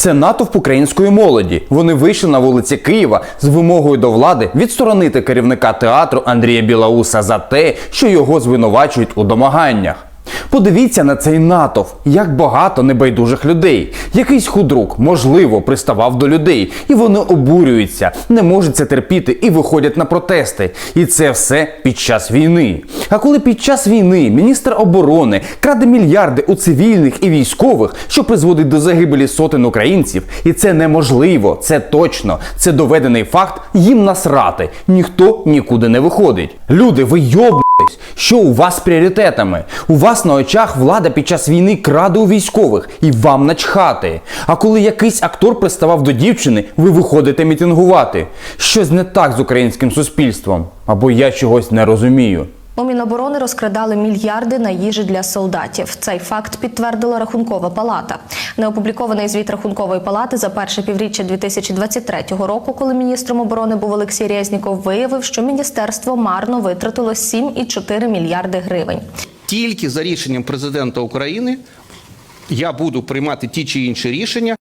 Це натовп української молоді. Вони вийшли на вулиці Києва з вимогою до влади відсторонити керівника театру Андрія Білауса за те, що його звинувачують у домаганнях. Подивіться на цей натовп, як багато небайдужих людей. Якийсь худрук, можливо, приставав до людей, і вони обурюються, не можуть це терпіти і виходять на протести. І це все під час війни. А коли під час війни міністр оборони краде мільярди у цивільних і військових, що призводить до загибелі сотень українців, і це неможливо, це точно, це доведений факт, їм насрати. Ніхто нікуди не виходить. Люди, ви йоб. Що у вас з пріоритетами? У вас на очах влада під час війни краде у військових і вам начхати. А коли якийсь актор приставав до дівчини, ви виходите мітингувати. Щось не так з українським суспільством, або я чогось не розумію. У Міноборони розкрадали мільярди на їжі для солдатів. Цей факт підтвердила Рахункова палата. Неопублікований звіт Рахункової палати за перше півріччя 2023 року, коли міністром оборони був Олексій Резніков, виявив, що міністерство марно витратило 7,4 мільярди гривень. Тільки за рішенням президента України я буду приймати ті чи інші рішення